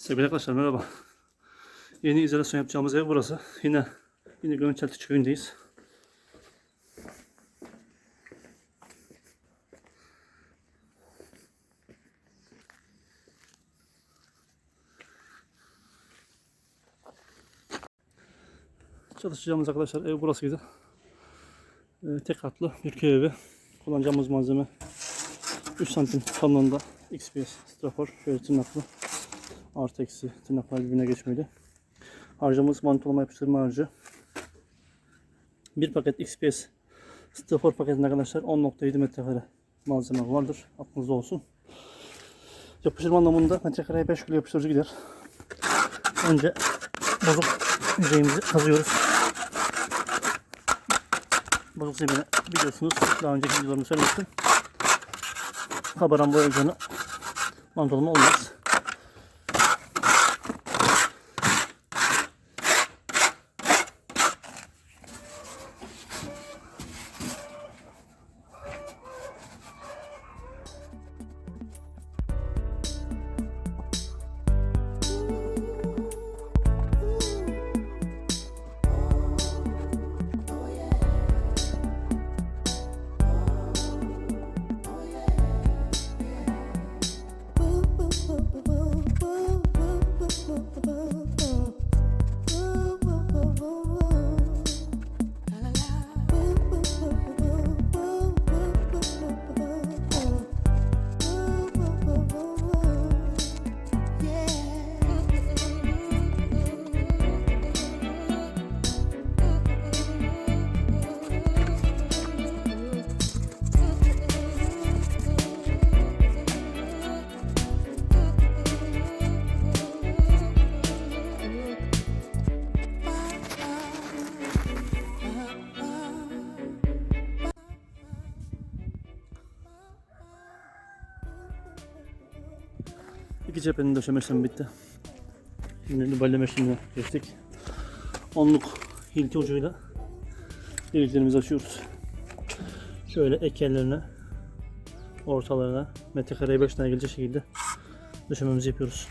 Sevgili arkadaşlar merhaba. Yeni izolasyon yapacağımız ev burası. Yine yine Gönçeltik köyündeyiz. Çalışacağımız arkadaşlar ev burasıydı. Ee, tek katlı bir köy evi. Kullanacağımız malzeme 3 santim kalınlığında XPS strafor şöyle tırnaklı artı eksi tırnaklar birbirine geçmeli. Harcamız mantolama yapıştırma harcı. Bir paket XPS strafor paketinde arkadaşlar 10.7 metrekare malzeme vardır. Aklınızda olsun. Yapıştırma anlamında metrekareye 5 kilo yapıştırıcı gider. Önce bozuk yüzeyimizi kazıyoruz. Bozuk zemine biliyorsunuz daha önceki videolarımı söylemiştim. Kabaran boyayacağını mantolama olmaz. İki cephenin döşeme bitti. Şimdi liballeme işlemine geçtik. Onluk hilti ucuyla deliklerimizi açıyoruz. Şöyle ek yerlerine ortalarına metrekareye 5 tane gelecek şekilde döşememizi yapıyoruz.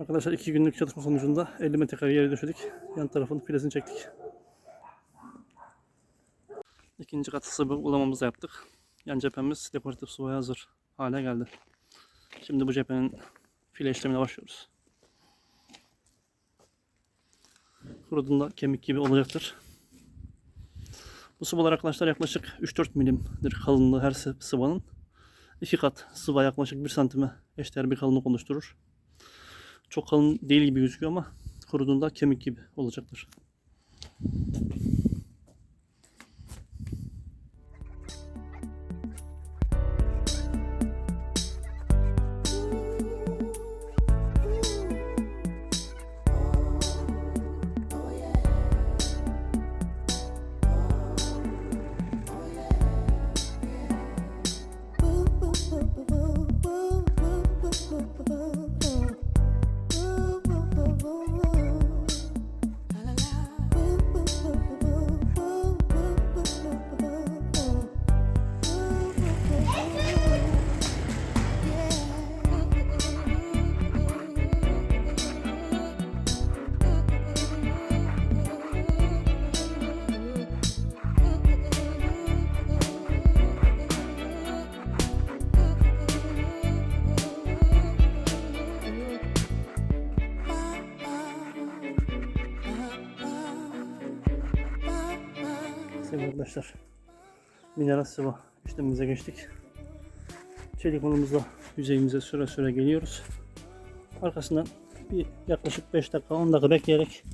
Arkadaşlar iki günlük çalışma sonucunda 50 metrekare yere döşedik. Yan tarafın filesini çektik. İkinci kat sıvı ulamamızı yaptık. Yan cephemiz dekoratif sıvıya hazır hale geldi. Şimdi bu cephenin file işlemine başlıyoruz. Kuruduğunda kemik gibi olacaktır. Bu sıvılar arkadaşlar yaklaşık 3-4 milimdir kalınlığı her sı- sıvanın. İki kat sıva yaklaşık 1 santime eşdeğer bir kalınlık oluşturur. Çok kalın değil gibi gözüküyor ama kuruduğunda kemik gibi olacaktır. Sevgili arkadaşlar, mineral sıvı işlemimize geçtik. Çelikonumuzla yüzeyimize süre süre geliyoruz. Arkasından bir yaklaşık 5 dakika 10 dakika bekleyerek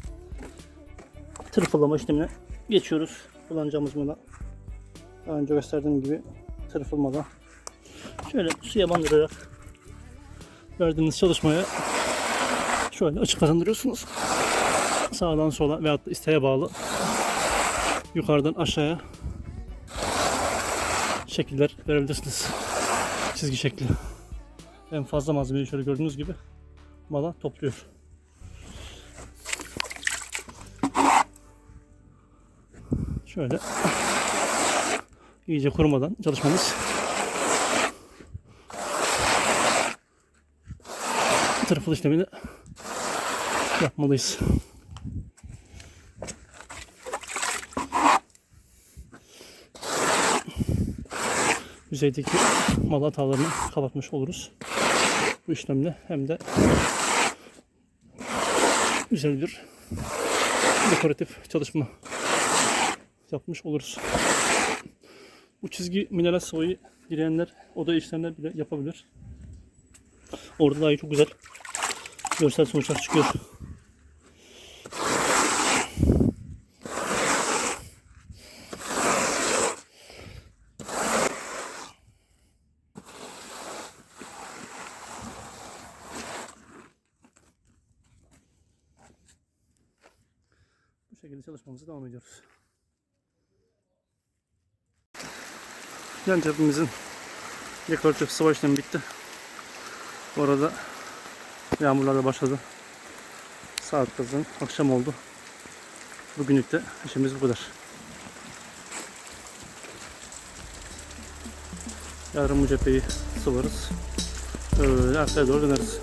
tırfıllama işlemine geçiyoruz. Kullanacağımız mala daha önce gösterdiğim gibi tırfılmada şöyle suya bandırarak verdiğiniz çalışmaya şöyle açık kazandırıyorsunuz. Sağdan sola veyahut da isteğe bağlı yukarıdan aşağıya şekiller verebilirsiniz. Çizgi şekli. En fazla malzemeyi şöyle gördüğünüz gibi mala topluyor. Şöyle iyice kurumadan çalışmamız tırfıl işlemini yapmalıyız. Yüzeydeki mal hatalarını kapatmış oluruz. Bu işlemle hem de güzel bir dekoratif çalışma yapmış oluruz. Bu çizgi mineral sıvayı dileyenler oda işlemler bile yapabilir. Orada dahi çok güzel görsel sonuçlar çıkıyor. Şekilde çalışmamıza devam ediyoruz. Yan cebimizin dekoratif sıva işlemi bitti. Bu arada yağmurlar da başladı. Saat kızın akşam oldu. Bugünlük de işimiz bu kadar. Yarın bu cepheyi sıvarız. Öyle arkaya doğru döneriz.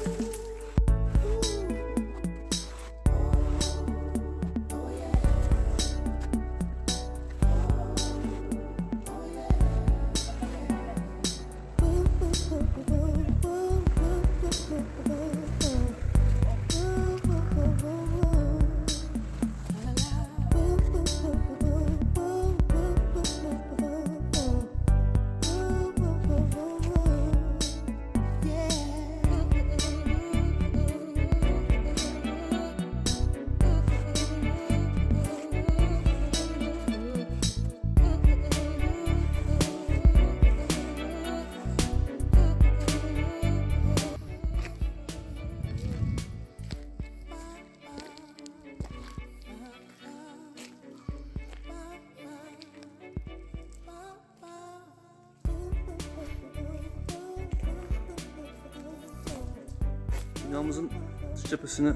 Cephesini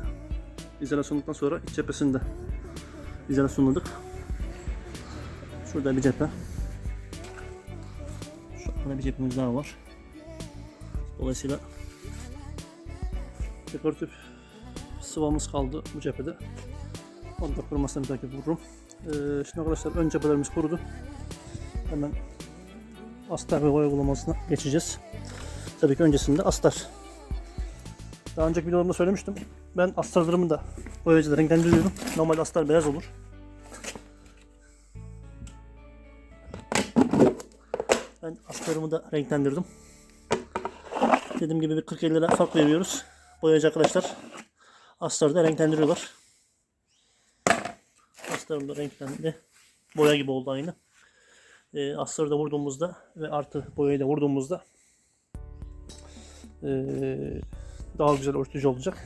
izolasyonluktan sonra iç cephesini de izolasyonladık. Şurada bir cephe. Şu anda bir cephemiz daha var. Dolayısıyla dekoratif sıvamız kaldı bu cephede. Onu da kurumasını bir takip vururum. Ee, şimdi arkadaşlar ön cephelerimiz kurudu. Hemen astar ve boya uygulamasına geçeceğiz. Tabii ki öncesinde astar. Daha önceki videolarımda söylemiştim. Ben astarlarımı da boyacıda renklendiriyorum. Normal astar beyaz olur. Ben astarımı da renklendirdim. Dediğim gibi bir 40-50 lira fark veriyoruz. Boyacı arkadaşlar astarı da renklendiriyorlar. Astarım da renklendi. Boya gibi oldu aynı. E, astarı da vurduğumuzda ve artı boyayı da vurduğumuzda e, daha güzel örtücü olacak.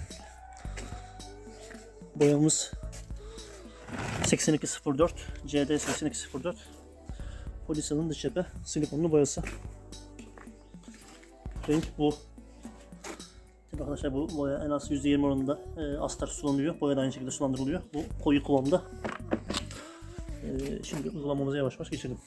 Boyamız 8204 CD 8204 Polisa'nın dış cephe silikonlu boyası. Renk bu. Tabii arkadaşlar bu boya en az %20 oranında e, astar sulanıyor. Boya da aynı şekilde sulandırılıyor. Bu koyu kıvamda. E, şimdi uygulamamıza yavaş yavaş geçelim.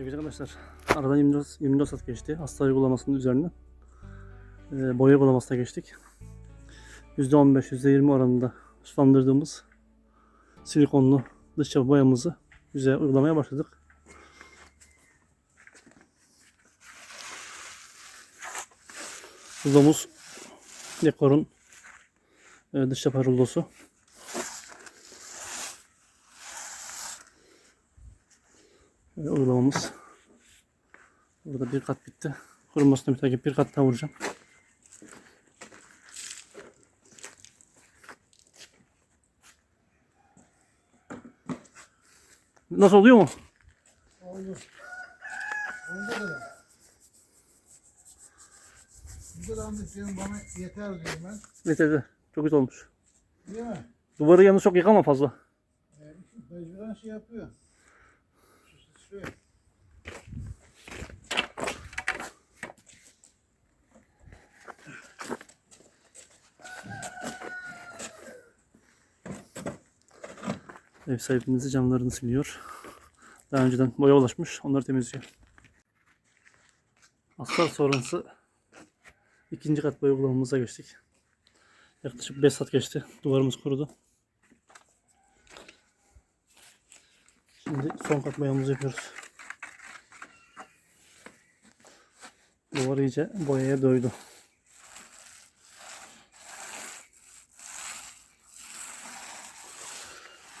Sevgili arkadaşlar, aradan 24, 24 saat geçti. Hasta uygulamasının üzerine. Ee, boya uygulamasına geçtik. %15, %20 oranında sulandırdığımız silikonlu dış cephe boyamızı güzel uygulamaya başladık. Rullomuz dekorun e, dış cephe rullosu. Ve uygulamamız burada bir kat bitti. Kurumasına bir takip bir kat daha vuracağım. Nasıl oluyor mu? Olur. Onda da. kadar senin bana yeter diyorum ben. Yeterli. Çok güzel olmuş. Değil mi? Duvarı yalnız çok yıkama fazla. Ee, mecburen şey yapıyor. Şöyle. Ev sahibimiz camlarını siliyor. Daha önceden boya ulaşmış. Onları temizliyor. Asfalt sonrası ikinci kat boya uygulamamıza geçtik. Yaklaşık 5 saat geçti. Duvarımız kurudu. Şimdi son kat boyamızı yapıyoruz. Duvar iyice boyaya doydu.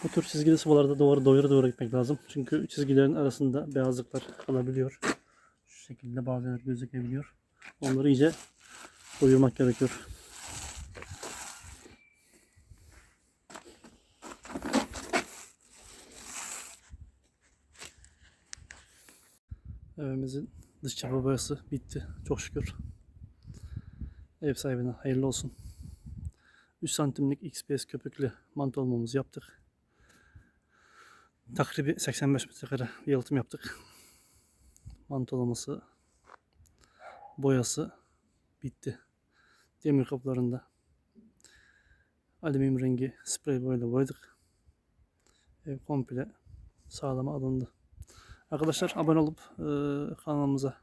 Bu tür çizgili sıvalarda duvarı doyura doğru gitmek lazım. Çünkü çizgilerin arasında beyazlıklar kalabiliyor. Şu şekilde bazen gözükebiliyor. Onları iyice doyurmak gerekiyor. Evimizin dış çapa boyası bitti. Çok şükür. Ev sahibine hayırlı olsun. 3 santimlik XPS köpüklü mantolmamızı yaptık. Takribi 85 metrekare yalıtım yaptık. Mantolaması, boyası bitti. Demir kapılarında alüminyum rengi sprey boyayla boyadık. Ev komple sağlama alındı. Arkadaşlar abone olup e, kanalımıza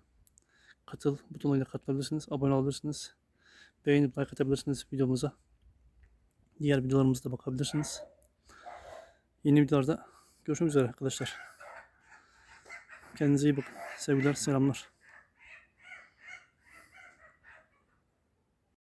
katıl butonuyla katılabilirsiniz. Abone olabilirsiniz. Beğenip like atabilirsiniz videomuza. Diğer videolarımıza da bakabilirsiniz. Yeni videolarda görüşmek üzere arkadaşlar. Kendinize iyi bakın. Sevgiler, selamlar.